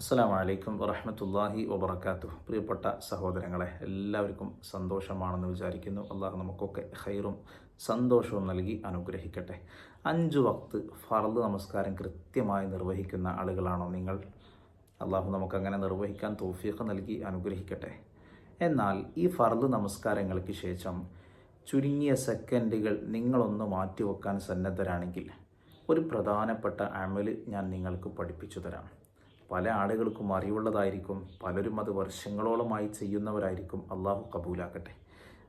അസ്സാം വറഹമത്തല്ലാഹി വബർക്കാത്തു പ്രിയപ്പെട്ട സഹോദരങ്ങളെ എല്ലാവർക്കും സന്തോഷമാണെന്ന് വിചാരിക്കുന്നു. അള്ളാഹു നമുക്കൊക്കെ ഹൈറും സന്തോഷവും നൽകി അനുഗ്രഹിക്കട്ടെ. അഞ്ച് വക്ത് ഫർദ് നമസ്കാരം കൃത്യമായി നിർവഹിക്കുന്ന ആളുകളാണോ നിങ്ങൾ? അള്ളാഹു നമുക്കങ്ങനെ നിർവഹിക്കാൻ തോഫീഖ് നൽകി അനുഗ്രഹിക്കട്ടെ. എന്നാൽ ഈ ഫർദ് നമസ്കാരങ്ങൾക്ക് ശേഷം ചുരുങ്ങിയ സെക്കൻഡുകൾ നിങ്ങളൊന്ന് മാറ്റിവെക്കാൻ സന്നദ്ധരാണെങ്കിൽ ഒരു പ്രധാനപ്പെട്ട അമൽ ഞാൻ നിങ്ങൾക്ക് പഠിപ്പിച്ചു തരാം. പല ആളുകൾക്കും അറിവുള്ളതായിരിക്കും പലരും അത് വർഷങ്ങളോളമായി ചെയ്യുന്നവരായിരിക്കും അള്ളാഹു കബൂലാക്കട്ടെ.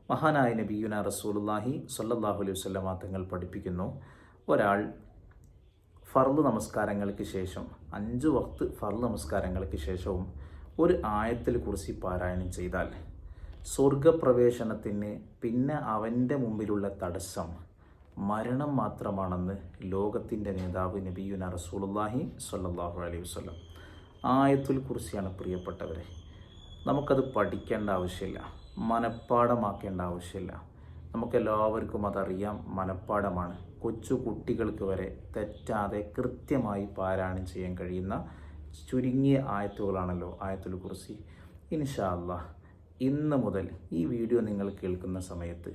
മഹാനായ നബിയുന റസൂലുല്ലാഹി സല്ലാഹു അലൈഹി വസല്ലമ തങ്ങൾ പഠിപ്പിക്കുന്നു ഒരാൾ ഫർദ് നമസ്കാരങ്ങൾക്ക് ശേഷം അഞ്ച് വക്ത് ഫർദ് നമസ്കാരങ്ങൾക്ക് ശേഷവും ഒരു ആയത്തിൽ കുറിച്ച് പാരായണം ചെയ്താൽ സ്വർഗപ്രവേശനത്തിന് പിന്നെ അവന്റെ മുമ്പിലുള്ള തടസ്സം മരണം മാത്രമാണെന്ന് ലോകത്തിന്റെ നേതാവ് നബിയുന റസൂലുല്ലാഹി സല്ലാഹു അലൈഹി വസല്ലം ആയത്തുൽ കുറിച്ചാണ് പ്രിയപ്പെട്ടവരെ. നമുക്കത് പഠിക്കേണ്ട ആവശ്യമില്ല. മനഃപ്പാടമാക്കേണ്ട ആവശ്യമില്ല. നമുക്കെല്ലാവർക്കും അതറിയാം മനഃപ്പാടമാണ് കൊച്ചു കുട്ടികൾക്ക് വരെ തെറ്റാതെ കൃത്യമായി പാരായണം ചെയ്യാൻ കഴിയുന്ന ചുരുങ്ങിയ ആയത്തുകളാണല്ലോ ആയത്തുൽ കുറിസി ഇൻഷാല്ല ഇന്ന് മുതൽ ഈ വീഡിയോ നിങ്ങൾ കേൾക്കുന്ന സമയത്ത്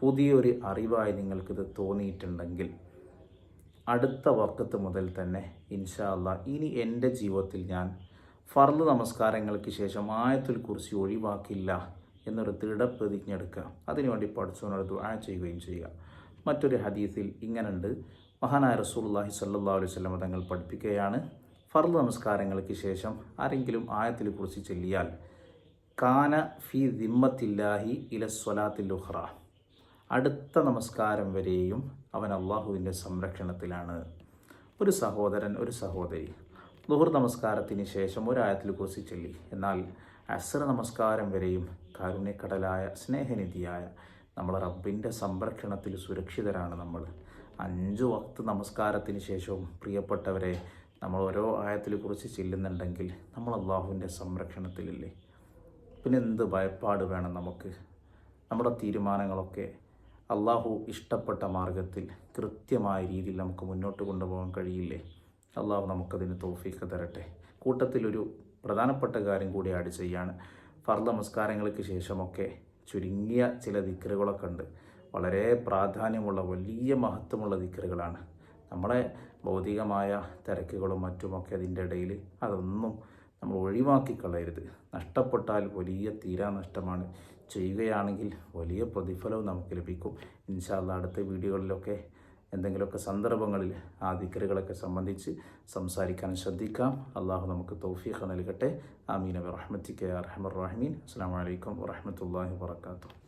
പുതിയൊരു അറിവായി നിങ്ങൾക്കിത് തോന്നിയിട്ടുണ്ടെങ്കിൽ അടുത്ത വർക്കത്ത് മുതൽ തന്നെ ഇൻഷാ അല്ല ഇനി എന്റെ ജീവിതത്തിൽ ഞാൻ ഫർദ് നമസ്കാരങ്ങൾക്ക് ശേഷം ആയത്തിൽ കുറിച്ച് ഒഴിവാക്കില്ല എന്നൊരു ദൃഢപ്രതിജ്ഞ എടുക്കുക അതിനുവേണ്ടി പഠിച്ചവനോട് ദുആ ചെയ്യുകയും ചെയ്യുക. മറ്റൊരു ഹദീസിൽ ഇങ്ങനെയുണ്ട് മഹാനായ റസൂലുള്ളാഹി സ്വല്ലല്ലാഹു അലൈഹി വസല്ലം തങ്ങൾ പഠിപ്പിക്കുകയാണ് ഫർദ് നമസ്കാരങ്ങൾക്ക് ശേഷം ആരെങ്കിലും ആയത്തിൽ കുറിച്ച് ചൊല്ലിയാൽ കാന ഫി ദിമ്മത്തില്ലാഹി ഇല സ്വലാത്തിൽ ഉഹ്റ അടുത്ത നമസ്കാരം വരെയും അവൻ അള്ളാഹുവിന്റെ സംരക്ഷണത്തിലാണ്. ഒരു സഹോദരൻ ഒരു സഹോദരി. ദുഹർ നമസ്കാരത്തിന് ശേഷം ഒരായത്തിൽ കുറിച്ച് ചൊല്ലി എന്നാൽ അസർ നമസ്കാരം വരെയും കാരുണ്യക്കടലായ സ്നേഹനിധിയായ നമ്മൾ റബ്ബിന്റെ സംരക്ഷണത്തിൽ സുരക്ഷിതരാണ് നമ്മൾ. അഞ്ചു വക്ത് നമസ്കാരത്തിന് ശേഷവും പ്രിയപ്പെട്ടവരെ നമ്മൾ ഓരോ ആയത്തിൽ കുറിച്ച് ചെല്ലുന്നുണ്ടെങ്കിൽ നമ്മൾ അള്ളാഹുവിന്റെ സംരക്ഷണത്തിലില്ലേ? പിന്നെ എന്ത് ഭയപ്പാട് വേണം നമുക്ക്? നമ്മുടെ തീരുമാനങ്ങളൊക്കെ അള്ളാഹു ഇഷ്ടപ്പെട്ട മാർഗത്തിൽ കൃത്യമായ രീതിയിൽ നമുക്ക് മുന്നോട്ട് കൊണ്ടുപോകാൻ കഴിയില്ലേ? അള്ളാഹു നമുക്കതിന് തോഫീക്ക് തരട്ടെ. കൂട്ടത്തിലൊരു പ്രധാനപ്പെട്ട കാര്യം കൂടി ആഡ് ചെയ്യാണ്. ഫർദ നമസ്കാരങ്ങൾക്ക് ശേഷമൊക്കെ ചുരുങ്ങിയ ചില ദിക്കറുകളൊക്കെ ഉണ്ട്. വളരെ പ്രാധാന്യമുള്ള വലിയ മഹത്വമുള്ള ദിക്കറുകളാണ് നമ്മളെ ഭൗതികമായ തിരക്കുകളും മറ്റുമൊക്കെ അതിന്റെ ഇടയിൽ അതൊന്നും നമ്മൾ ഒഴിവാക്കി കളയരുത്. നഷ്ടപ്പെട്ടാൽ വലിയ തീരാ നഷ്ടമാണ്. ചെയ്യുകയാണെങ്കിൽ വലിയ പ്രതിഫലവും നമുക്ക് ലഭിക്കും. ഇൻഷാല്ല അടുത്ത വീഡിയോകളിലൊക്കെ എന്തെങ്കിലുമൊക്കെ സന്ദർഭങ്ങളിൽ ആ ദിക്കറുകളൊക്കെ സംബന്ധിച്ച് സംസാരിക്കാൻ ശ്രദ്ധിക്കാം. അള്ളാഹു നമുക്ക് തൗഫീഖ് നൽകട്ടെ. ആമീൻ. റഹ്മത്തിക്ക് റഹ്മർ റഹ്മീൻ. അസ്സാം വലൈക്കും വറഹമത്തല്ലാഹി വാത്തു